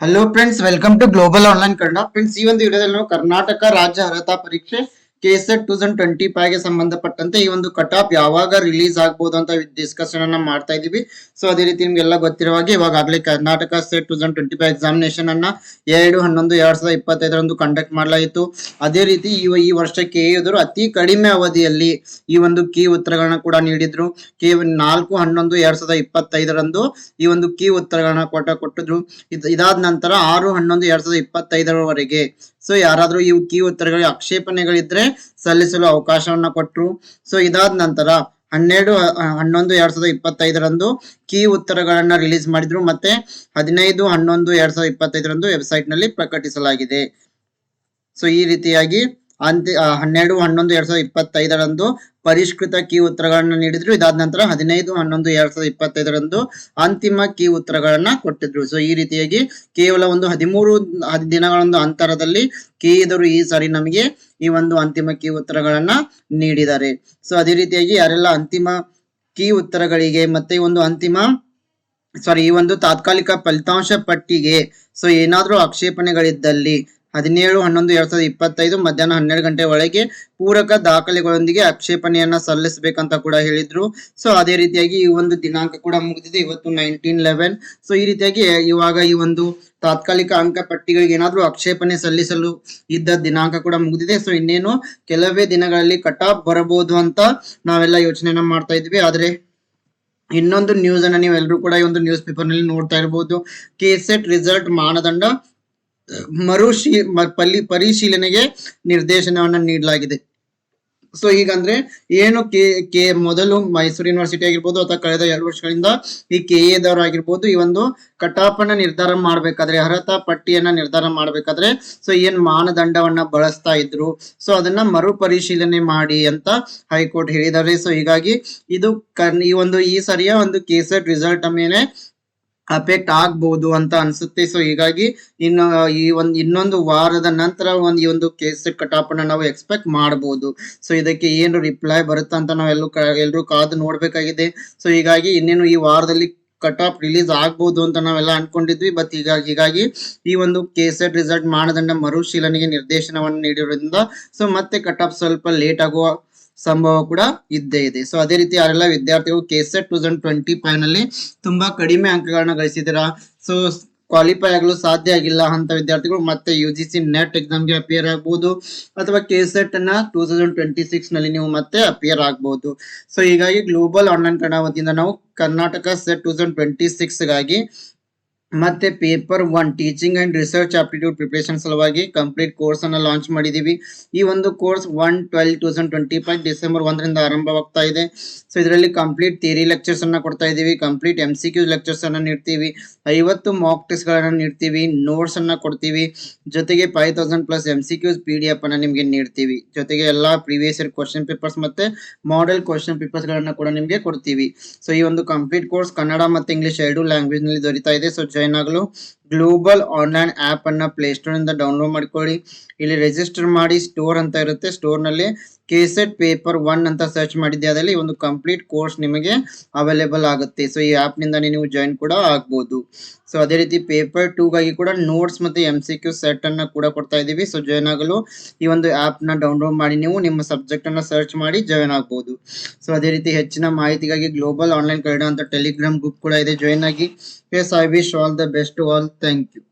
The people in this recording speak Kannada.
Hello friends welcome to global online Kannada friends ಈ ಒಂದು ವಿಡಿಯೋದಲ್ಲಿ ನಾವು ಕರ್ನಾಟಕ ರಾಜ್ಯ ಅರ್ಹತಾ ಪರೀಕ್ಷೆ ಕೆಸೆಟ್ ಟೂ ತೌಸಂಡ್ ಟ್ವೆಂಟಿ ಫೈವ್ಗೆ ಸಂಬಂಧಪಟ್ಟಂತೆ ಈ ಒಂದು ಕಟ್ ಆಫ್ ಯಾವಾಗ ರಿಲೀಸ್ ಆಗ್ಬೋದು ಅಂತ ಡಿಸ್ಕಷನ್ ಅನ್ನ ಮಾಡ್ತಾ ಇದೀವಿ ಸೊ ಅದೇ ರೀತಿ ನಿಮ್ಗೆಲ್ಲ ಗೊತ್ತಿರುವ ಹಾಗೆ ಆಗ್ಲೇ Karnataka state two thousand twenty five examination ಅನ್ನ ಎರಡು, ಹನ್ನೊಂದು, ಎರಡ್ ಸಾವಿರದ ಇಪ್ಪತ್ತೈದರಂದು ಕಂಡಕ್ಟ್ ಮಾಡಲಾಯಿತು. ಅದೇ ರೀತಿ ಈ ಈ ವರ್ಷಕ್ಕೆ ಎದುರು ಅತಿ ಕಡಿಮೆ ಅವಧಿಯಲ್ಲಿ ಈ ಒಂದು ಕೀ ಉತ್ತರಗಳನ್ನ ಕೂಡ ನೀಡಿದ್ರು. ಕೆ ನಾಲ್ಕು, ಹನ್ನೊಂದು, ಎರಡ್ ಸಾವಿರದ ಇಪ್ಪತ್ತೈದರಂದು ಈ ಒಂದು ಕೀ ಉತ್ತರಗಳನ್ನ ಕೊಟ್ಟ ಕೊಟ್ಟಿದ್ರು. ಇದ್- ಇದಾದ ನಂತರ ಆರು, ಹನ್ನೊಂದು, ಎರಡ್ ಸಾವಿರದ ಇಪ್ಪತ್ತೈದರವರೆಗೆ. ಸೊ ಯಾರಾದ್ರೂ ಈ ಕೀ ಉತ್ತರಗಳಿಗೆ ಆಕ್ಷೇಪಣೆಗಳಿದ್ರೆ ಸಲ್ಲಿಸಲು ಅವಕಾಶವನ್ನ ಕೊಟ್ರು. ಸೊ ಇದಾದ ನಂತರ ಹನ್ನೆರಡು, ಹನ್ನೊಂದು, ಎರಡ್ ಸಾವಿರದ ಇಪ್ಪತ್ತೈದರಂದು ಕೀ ಉತ್ತರಗಳನ್ನ ರಿಲೀಸ್ ಮಾಡಿದ್ರು. ಮತ್ತೆ ಹದಿನೈದು, ಹನ್ನೊಂದು, ಎರಡ್ ಸಾವಿರದ ಇಪ್ಪತ್ತೈದರಂದು ವೆಬ್ಸೈಟ್ನಲ್ಲಿ ಪ್ರಕಟಿಸಲಾಗಿದೆ. ಸೊ ಈ ರೀತಿಯಾಗಿ ಅಂತ್ಯ ಹನ್ನೆರಡು, ಹನ್ನೊಂದು, ಎರಡ್ ಸಾವಿರದ ಇಪ್ಪತ್ತೈದರಂದು ಪರಿಷ್ಕೃತ ಕೀ ಉತ್ತರಗಳನ್ನ ನೀಡಿದ್ರು. ಇದಾದ ನಂತರ ಹದಿನೈದು, ಹನ್ನೊಂದು, ಎರಡ್ ಸಾವಿರದ ಇಪ್ಪತ್ತೈದರಂದು ಅಂತಿಮ ಕೀ ಉತ್ತರಗಳನ್ನ ಕೊಟ್ಟಿದ್ರು. ಸೊ ಈ ರೀತಿಯಾಗಿ ಕೇವಲ ಒಂದು ಹದಿಮೂರು ಹದ್- ದಿನಗಳೊಂದು ಅಂತರದಲ್ಲಿ ಕೀ ಎದುರು ಈ ಸಾರಿ ನಮಗೆ ಈ ಒಂದು ಅಂತಿಮ ಕೀ ಉತ್ತರಗಳನ್ನ ನೀಡಿದ್ದಾರೆ. ಸೊ ಅದೇ ರೀತಿಯಾಗಿ ಯಾರೆಲ್ಲ ಅಂತಿಮ ಕೀ ಉತ್ತರಗಳಿಗೆ ಮತ್ತೆ ಒಂದು ಅಂತಿಮ ಸಾರಿ ಈ ಒಂದು ತಾತ್ಕಾಲಿಕ ಫಲಿತಾಂಶ ಪಟ್ಟಿಗೆ ಸೊ ಏನಾದರೂ ಆಕ್ಷೇಪಣೆಗಳಿದ್ದಲ್ಲಿ ಹದಿನೇಳು, ಹನ್ನೊಂದು, ಎರಡ್ ಸಾವಿರದ ಇಪ್ಪತ್ತೈದು ಮಧ್ಯಾಹ್ನ ಹನ್ನೆರಡು ಗಂಟೆ ಒಳಗೆ ಪೂರಕ ದಾಖಲೆಗಳೊಂದಿಗೆ ಆಕ್ಷೇಪಣೆಯನ್ನ ಸಲ್ಲಿಸಬೇಕಂತ ಕೂಡ ಹೇಳಿದ್ರು. ಸೊ ಅದೇ ರೀತಿಯಾಗಿ ಈ ಒಂದು ದಿನಾಂಕ ಕೂಡ ಮುಗಿದಿದೆ. ಇವತ್ತು ನೈನ್ಟೀನ್ ಲೆವೆನ್ ಸೊ ಈ ರೀತಿಯಾಗಿ ಇವಾಗ ಈ ಒಂದು ತಾತ್ಕಾಲಿಕ ಅಂಕ ಪಟ್ಟಿಗಳಿಗೆ ಏನಾದರೂ ಆಕ್ಷೇಪಣೆ ಸಲ್ಲಿಸಲು ಇದ್ದ ದಿನಾಂಕ ಕೂಡ ಮುಗಿದಿದೆ. ಸೊ ಇನ್ನೇನು ಕೆಲವೇ ದಿನಗಳಲ್ಲಿ ಕಟ್ ಬರಬಹುದು ಅಂತ ನಾವೆಲ್ಲ ಯೋಚನೆಯನ್ನ ಮಾಡ್ತಾ ಇದ್ವಿ. ಆದ್ರೆ ಇನ್ನೊಂದು ನ್ಯೂಸ್ ಅನ್ನ ನೀವು ಎಲ್ಲರೂ ಕೂಡ ಈ ಒಂದು ನ್ಯೂಸ್ ಪೇಪರ್ನಲ್ಲಿ ನೋಡ್ತಾ ಇರಬಹುದು ಕೆಸೆಟ್ ರಿಸಲ್ಟ್ ಮಾನದಂಡ ಮರುಶೀ ಪಲ್ಲಿ, ಪರಿಶೀಲನೆಗೆ ನಿರ್ದೇಶನವನ್ನ ನೀಡಲಾಗಿದೆ. ಸೊ ಹೀಗಂದ್ರೆ ಏನು ಕೆ ಕೆ, ಮೊದಲು ಮೈಸೂರು ಯೂನಿವರ್ಸಿಟಿ ಆಗಿರ್ಬೋದು ಅಥವಾ ಕಳೆದ ಎರಡು ವರ್ಷಗಳಿಂದ ಈ ಕೆ ಎದವರಾಗಿರ್ಬೋದು ಈ ಒಂದು ಕಟಾಪನ ನಿರ್ಧಾರ ಮಾಡ್ಬೇಕಾದ್ರೆ, ಅರ್ಹತಾ ಪಟ್ಟಿಯನ್ನ ನಿರ್ಧಾರ ಮಾಡ್ಬೇಕಾದ್ರೆ ಸೊ ಏನ್ ಮಾನದಂಡವನ್ನ ಬಳಸ್ತಾ ಇದ್ರು. ಸೊ ಅದನ್ನ ಮರುಪರಿಶೀಲನೆ ಮಾಡಿ ಅಂತ ಹೈಕೋರ್ಟ್ ಹೇಳಿದ್ದಾರೆ. ಸೊ ಹೀಗಾಗಿ ಇದು ಈ ಒಂದು, ಈ ಸರಿಯ ಒಂದು ಕೆಸೆಟ್ ರಿಸಲ್ಟ್ ಮೇಲೆ ಅಫೆಕ್ಟ್ ಆಗ್ಬಹುದು ಅಂತ ಅನ್ಸುತ್ತೆ. ಸೊ ಹೀಗಾಗಿ ಇನ್ನು ಈ ಒಂದು ಇನ್ನೊಂದು ವಾರದ ನಂತರ ಒಂದು ಈ ಒಂದು ಕೇಸ್ ಕಟಾಪ್ ಅನ್ನ ನಾವು ಎಕ್ಸ್ಪೆಕ್ಟ್ ಮಾಡಬಹುದು ಸೊ ಇದಕ್ಕೆ ಏನು ರಿಪ್ಲೈ ಬರುತ್ತಾ ಅಂತ ನಾವೆಲ್ಲೂ ಎಲ್ಲರೂ ಕಾದು ನೋಡ್ಬೇಕಾಗಿದೆ. ಸೊ ಹೀಗಾಗಿ ಇನ್ನೇನು ಈ ವಾರದಲ್ಲಿ ಕಟ್ ಆಫ್ ರಿಲೀಸ್ ಆಗ್ಬಹುದು ಅಂತ ನಾವೆಲ್ಲ ಅನ್ಕೊಂಡಿದ್ವಿ. ಬಟ್ ಈಗ ಹೀಗಾಗಿ ಈ ಒಂದು ಕೆಸೆಟ್ ರಿಸಲ್ಟ್ ಮಾನದಂಡ ಮರುಶೀಲನೆಗೆ ನಿರ್ದೇಶನವನ್ನು ನೀಡಿರೋದ್ರಿಂದ ಸೊ ಮತ್ತೆ ಕಟ್ ಆಫ್ ಸ್ವಲ್ಪ ಲೇಟ್ ಆಗುವ ಸಂಭವ ಕೂಡ ಇದ್ದೇ ಇದೆ. ಸೊ ಅದೇ ರೀತಿ ಯಾರೆಲ್ಲ ವಿದ್ಯಾರ್ಥಿಗಳು ಕೆಸೆಟ್ ಟೂ ತೌಸಂಡ್ ಟ್ವೆಂಟಿ ಫೈವ್ನಲ್ಲಿ ತುಂಬಾ ಕಡಿಮೆ ಅಂಕಗಳನ್ನ ಗಳಿಸಿದ್ದೀರಾ? ಸೊ ಕ್ವಾಲಿಫೈ ಆಗಲು ಸಾಧ್ಯ ಆಗಿಲ್ಲ ಅಂತ ವಿದ್ಯಾರ್ಥಿಗಳು ಮತ್ತೆ ಯು ಜಿ ಸಿ ನೆಟ್ ಎಕ್ಸಾಮ್ಗೆ ಅಪಿಯರ್ ಆಗ್ಬೋದು. ಅಥವಾ ಕೆ ಸೆಟ್ ಅನ್ನ ಟೂ ತೌಸಂಡ್ ಟ್ವೆಂಟಿ ಸಿಕ್ಸ್ನಲ್ಲಿ ನೀವು ಮತ್ತೆ ಅಪಿಯರ್ ಆಗಬಹುದು ಸೊ ಹೀಗಾಗಿ ಗ್ಲೋಬಲ್ ಆನ್ಲೈನ್ ಕನ್ನಡ ವತಿಯಿಂದ ನಾವು Karnataka SET two thousand twenty ಸಿಕ್ಸ್ಗಾಗಿ ಮತ್ತೆ paper one teaching and research aptitude preparation ಸಲುವಾಗಿ ಕಂಪ್ಲೀಟ್ ಕೋರ್ಸ್ ಅನ್ನ ಲಾಂಚ್ ಮಾಡಿದೀವಿ. ಈ ಒಂದು course one twelve two thousand twenty five December ಒಂದರಿಂದ ಆರಂಭವಾಗ್ತಾ ಇದೆ. ಸೊ ಇದರಲ್ಲಿ ಕಂಪ್ಲೀಟ್ ಥಿಯರಿ ಲೆಕ್ಚರ್ಸ್ ಅನ್ನ ಕೊಡ್ತಾ ಇದೀವಿ. Complete M C Q lectures ಅನ್ನ ನೀಡ್ತೀವಿ. ಐವತ್ತು ಮಾಕ್ ಟೆಸ್ಟ್ ಗಳನ್ನ ನೀಡ್ತೀವಿ. ನೋಟ್ಸ್ ಅನ್ನ ಕೊಡ್ತೀವಿ. ಜೊತೆಗೆ five thousand plus M C Qs P D F ಅನ್ನ ನಿಮಗೆ ನೀಡ್ತೀವಿ. ಜೊತೆಗೆ ಎಲ್ಲಾ ಪ್ರೀವಿಯಸ್ ಇಯರ್ ಕ್ವಶನ್ ಪೇಪರ್ಸ್ ಮತ್ತೆ ಮಾಡೆಲ್ ಕ್ವಶನ್ ಪೇಪರ್ಸ್ ಗಳನ್ನ ಕೂಡ ನಿಮಗೆ ಕೊಡ್ತೀವಿ. ಸೊ ಈ ಒಂದು ಕಂಪ್ಲೀಟ್ ಕೋರ್ಸ್ ಕನ್ನಡ ಮತ್ತೆ ಇಂಗ್ಲಿಷ್ ಎರಡು ಲ್ಯಾಂಗ್ವೇಜ್ನಲ್ಲಿ ದೊರೀತಾ ಇದೆ. ಸೊ ಜಾಯ್ನ್ ಆಗಲು? ಗ್ಲೋಬಲ್ ಆನ್ಲೈನ್ ಆಪ್ ಅನ್ನ ಪ್ಲೇಸ್ಟೋರ್ ಇಂದ ಡೌನ್ಲೋಡ್ ಮಾಡ್ಕೊಳ್ಳಿ. ಇಲ್ಲಿ ರಿಜಿಸ್ಟರ್ ಮಾಡಿ ಸ್ಟೋರ್ ಅಂತ ಇರುತ್ತೆ. ಸ್ಟೋರ್ನಲ್ಲಿ ಕೆಸೆಟ್ ಪೇಪರ್ ಒನ್ ಅಂತ ಸರ್ಚ್ ಮಾಡಿದ್ದೆ. ಅದರಲ್ಲಿ ಒಂದು ಕಂಪ್ಲೀಟ್ ಕೋರ್ಸ್ ನಿಮಗೆ ಅವೈಲೇಬಲ್ ಆಗುತ್ತೆ. ಸೊ ಈ ಆಪ್ನಿಂದ ನೀವು ಜಾಯಿನ್ ಕೂಡ ಆಗ್ಬೋದು. ಸೊ ಅದೇ ರೀತಿ ಪೇಪರ್ ಟೂಗಾಗಿ ಕೂಡ ನೋಟ್ಸ್ ಮತ್ತೆ ಎಂ ಸಿ ಕ್ಯೂ ಸೆಟ್ ಅನ್ನು ಕೂಡ ಕೊಡ್ತಾ ಇದ್ದೀವಿ. ಸೊ ಜಾಯ್ನ್ ಆಗಲು ಈ ಒಂದು ಆ್ಯಪ್ನ ಡೌನ್ಲೋಡ್ ಮಾಡಿ ನೀವು ನಿಮ್ಮ ಸಬ್ಜೆಕ್ಟ್ ಅನ್ನ ಸರ್ಚ್ ಮಾಡಿ ಜಾಯ್ನ್ ಆಗ್ಬೋದು. ಸೊ ಅದೇ ರೀತಿ ಹೆಚ್ಚಿನ ಮಾಹಿತಿಗಾಗಿ ಗ್ಲೋಬಲ್ ಆನ್ಲೈನ್ ಕನ್ನಡ ಅಂತ ಟೆಲಿಗ್ರಾಮ್ ಗ್ರೂಪ್ ಕೂಡ ಇದೆ. ಜಾಯ್ನ್ ಆಗಿ. Yes I wish all the best all thank you